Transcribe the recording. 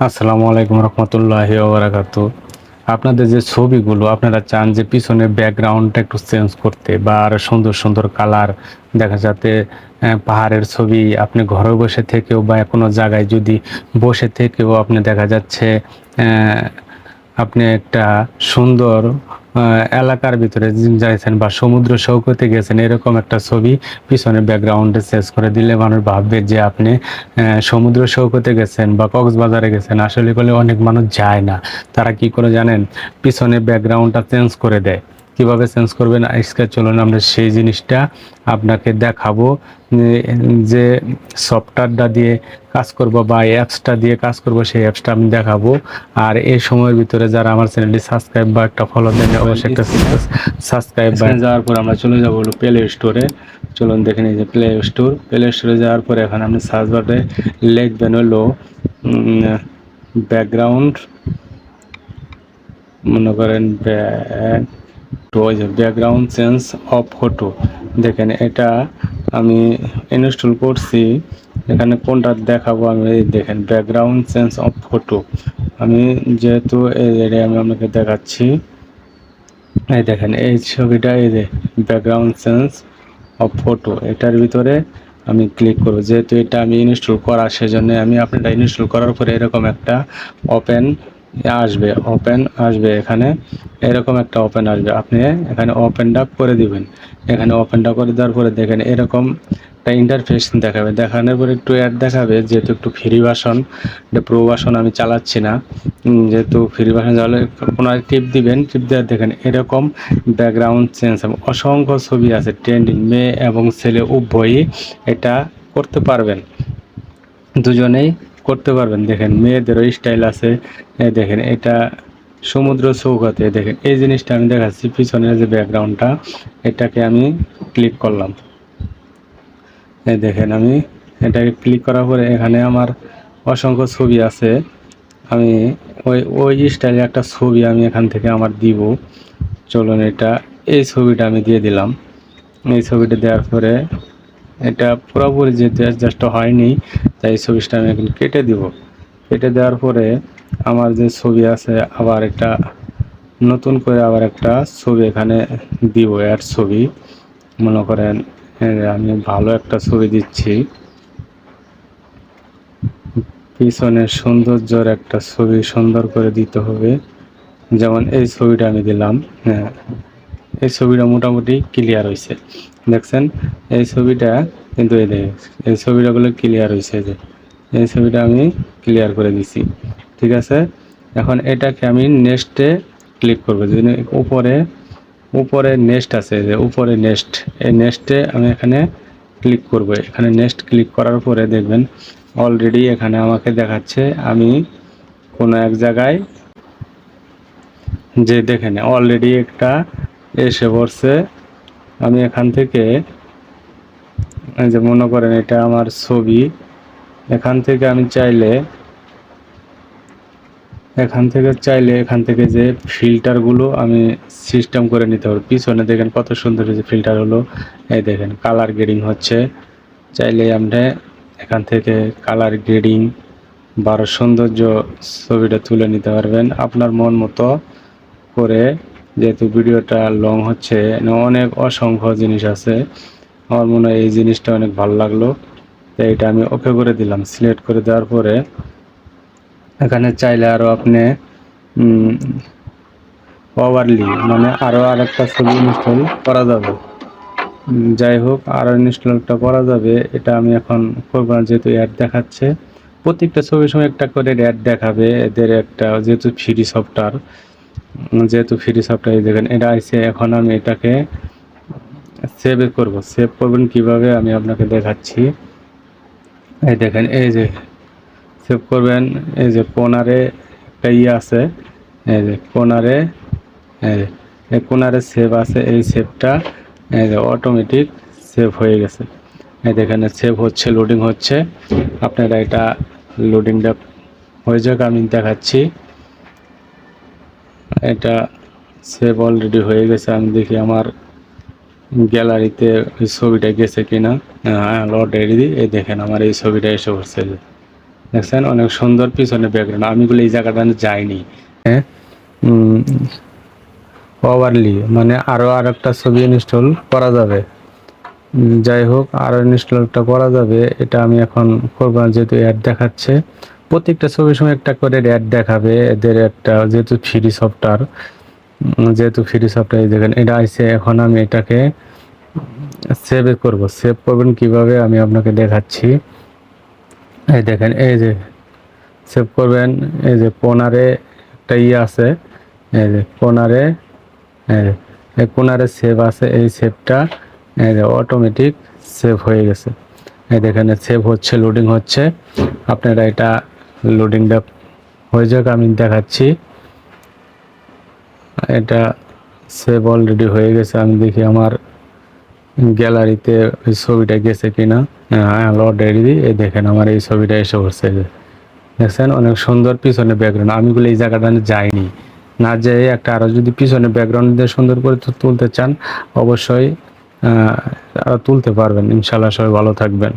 আসসালামু আলাইকুম রহমতুল্লাহ ওবরাকাতু আপনাদের যে ছবিগুলো, আপনারা চান যে পিছনে ব্যাকগ্রাউন্ডটা একটু চেঞ্জ করতে বা আরও সুন্দর সুন্দর কালার, দেখা যাতে পাহাড়ের ছবি, আপনি ঘরে বসে থেকেও বা কোনো জায়গায় যদি বসে থেকেও আপনি দেখা যাচ্ছে আপনি একটা সুন্দর এলাকার ভিতরে যাইছেন বা সমুদ্র সৌকতে গেছেন, এরকম একটা ছবি পিছনে ব্যাকগ্রাউন্ডে চেঞ্জ করে দিলে মানুষ ভাববে যে আপনি সমুদ্র সৈকতে গেছেন বা কক্সবাজারে গেছেন। আসলে বলে অনেক মানুষ যায় না। তারা কি করে জানেন? পিছনে ব্যাকগ্রাউন্ডটা চেঞ্জ করে দেয়। কীভাবে চেঞ্জ করবেন? আজকে চলুন আমরা সেই জিনিসটা আপনাকে দেখাবো। যে- সফটওয়্যারটা দিয়ে কাজ করব বা অ্যাপসটা দিয়ে কাজ করব সেই অ্যাপসটা আমি দেখাবো। আর এই সময়ের ভিতরে যারা আমার চ্যানেলটি সাবস্ক্রাইব বা একটা ফলো দেন অবশ্যই একটা সাবস্ক্রাইব বা যাওয়ার পর আমরা চলে যাব হলো প্লে স্টোরে চলুন দেখে নিই যে প্লে স্টোর প্লে স্টোরে যাওয়ার পরে এখানে আপনি সার্চ বারে লিখবেন হলো ব্যাকগ্রাউন্ড মনে করেন ব্যাক তো ওই যে ব্যাকগ্রাউন্ড চেঞ্জ অফ ফটো দেখেন, এটা আমি ইনস্টল করছি। এখানে কোনটা দেখাবো আমি দেখেন ব্যাকগ্রাউন্ড চেঞ্জ অফ ফটো আমি যেহেতু এই আমি আপনাকে দেখাচ্ছি, এই দেখেন, এই ছবিটা, এই যে ব্যাকগ্রাউন্ড চেঞ্জ অফ ফটো এটার ভিতরে আমি ক্লিক করব। যেহেতু এটা আমি ইনস্টল করা, সেজন্য আমি আপনারা ইনস্টল করার পরে এরকম একটা ওপেন আসবে ওপেন আসবে এখানে। এরকম একটা ওপেন আসবে। আপনি এখানে ওপেনটা করে দিবেন। এখানে ওপেনটা করে দেওয়ার পরে দেখেন এরকম একটা ইন্টারফেস দেখাবে। দেখানোর পরে একটু অ্যাড দেখাবে, যেহেতু একটু ফ্রি ভাষণ এটা প্রো ভাষণ আমি চালাচ্ছি না। যেহেতু ফ্রি ভাষণ চালালে কোনো টিপ দিবেন টিপ দেওয়ার দেখেন এরকম ব্যাকগ্রাউন্ড চেঞ্জ হবে। অসংখ্য ছবি আছে ট্রেন্ডিং মেয়ে এবং ছেলে, উভয়ই এটা করতে পারবেন। দুজনেই করতে পারবেন। দেখেন, মেয়েদেরও স্টাইল আছে। দেখেন, এটা সমুদ্র চৌকাতে। দেখেন, এই জিনিসটা আমি দেখাচ্ছি, পিছনের যে ব্যাকগ্রাউন্ডটা এটাকে আমি ক্লিক করলাম। এই দেখেন, আমি এটাকে ক্লিক করার পরে এখানে আমার অসংখ্য ছবি আছে। আমি ওই ওই স্টাইলে একটা ছবি আমি এখান থেকে আমার দিব। চলুন এটা, এই ছবিটা আমি দিয়ে দিলাম। এই ছবিটা দেওয়ার পরে এটা পুরোপুরি যেহেতু অ্যাডজাস্ট হয়নি, তাই ছবিটা আমি এখন কেটে দিব। কেটে দেওয়ার পরে আমার যে ছবি আছে, আবার একটা নতুন করে আবার একটা ছবি এখানে দিব অ্যাড ছবি। মনে করেন আমি ভালো একটা ছবি দিচ্ছি। পিছনের সৌন্দর্যর একটা ছবি সুন্দর করে দিতে হবে। যেমন এই ছবিটা আমি দিলাম হ্যাঁ। এই ছবিটা মোটামুটি ক্লিয়ার হয়েছে দেখছেন? এই ছবিটা কিন্তু এই দেখে এই ছবিটাগুলো ক্লিয়ার হয়েছে যে, এই ছবিটা আমি ক্লিয়ার করে দিছি। ঠিক আছে? এখন এটাকে আমি নেক্সটে ক্লিক করব। যদি উপরে উপরে নেক্সট আছে যে, উপরে নেক্সট এই নেক্সটে আমি এখানে ক্লিক করব। এখানে নেক্সট ক্লিক করার পরে দেখবেন অলরেডি এখানে আমাকে দেখাচ্ছে আমি কোনো এক জায়গায় যে দেখেন অলরেডি একটা এসে পড়ছে। আমি এখান থেকে, এই যে মনে করেন এটা আমার ছবি, এখান থেকে আমি চাইলে, এখান থেকে চাইলে এখান থেকে যে ফিল্টারগুলো আমি সিস্টেম করে নিতে পারব। পিছনে দেখেন কত সুন্দর যে ফিল্টার হলো। এই দেখেন কালার গ্রেডিং হচ্ছে। চাইলে আপনি এখান থেকে কালার গ্রেডিং বারো সৌন্দর্য ছবিটা তুলে নিতে পারবেন। আপনার মন মতো করে যেহেতু ভিডিওটা লং হচ্ছে অনেক অসংখ্য জিনিস আছে। আমার মনে হয় এই জিনিসটা অনেক ভালো লাগল। তাই এটা আমি ওকে করে দিলাম। সিলেক্ট করে দেওয়ার পরে এখানে চাইলে আরও আপনি ওভারলি মানে আরও আরেকটা ছবি ইনস্টল করা যাবে। যাই হোক আরও ইনস্টলটা করা যাবে। এটা আমি এখন করব না, যেহেতু অ্যাড দেখাচ্ছে। প্রত্যেকটা ছবির সময় একটা করে অ্যাড দেখাবে। এদের একটা, যেহেতু ফ্রি সফটওয়্যার যেহেতু ফ্রি সফটওয়্যার দেখেন এটা আছে এখন আমি এটাকে সেভ করব। সেভ করবেন কীভাবে? আমি আপনাকে দেখাচ্ছি। এই দেখেন, এই যে সেভ করবেন, এই যে কোনারে একটা ইয়ে আছে, এই যে কোনারে এই এই কোনারে সেভ আছে, এই সেভটা এই যে অটোমেটিক সেভ হয়ে গেছে। এই দেখেন সেভ হচ্ছে লোডিং হচ্ছে। আপনারা এটা লোডিংটা হয়ে যাক, আমি দেখাচ্ছি। এটা সেভ অলরেডি হয়ে গেছে। আমি দেখি আমার গ্যালারিতে ওই ছবিটা গেছে কিনা। হ্যাঁ লড অলরেডি এই দেখেন আমার এই ছবিটা এসে পড়ছে। দেখছেন? অনেক সুন্দর পিছনে ব্যাকগ্রাউন্ড আমি বলে এই জায়গাটা যাইনি। হ্যাঁ? ওভারলি মানে আরও আর একটা ছবি ইনস্টল করা যাবে। যাই হোক আরও ইনস্টলটা করা যাবে। এটা আমি এখন করব যেহেতু অ্যাড দেখাচ্ছে। প্রত্যেকটা ছবির সময় একটা করে অ্যাড দেখাবে এদের একটা যেহেতু ফ্রি সফটওয়্যার যেহেতু ফ্রি সফটওয়্যার দেখেন এটা আইসে এখন আমি এটাকে সেভ করব। সেভ করবেন কীভাবে? আমি আপনাকে দেখাচ্ছি। এই দেখেন এই যে সেভ করবেন এই যে কোনারে একটা ইয়ে আছে এই যে যে, এই কোনারে সেভ আছে এই সেভটা এই যে অটোমেটিক সেভ হয়ে গেছে। এই দেখেন সেভ হচ্ছে লোডিং হচ্ছে। আপনারা এটা লোডিংটা হয়ে যাক, আমি দেখাচ্ছি। এটা সেভ অলরেডি হয়ে গেছে, আমি দেখি আমার গ্যালারিতে ওই ছবিটা গেছে কিনা। হ্যাঁ অলরেডি এই দেখেন আমার এই ছবিটা এসে পড়ছে। দেখছেন, অনেক সুন্দর পিছনে ব্যাকগ্রাউন্ড আমি বলে এই জায়গাটা যাইনি। না যেয়ে একটা আরও যদি পিছনে ব্যাকগ্রাউন্ড দিয়ে সুন্দর করে তুলতে চান, অবশ্যই তুলতে পারবেন। ইনশাল্লাহ সবাই ভালো থাকবেন।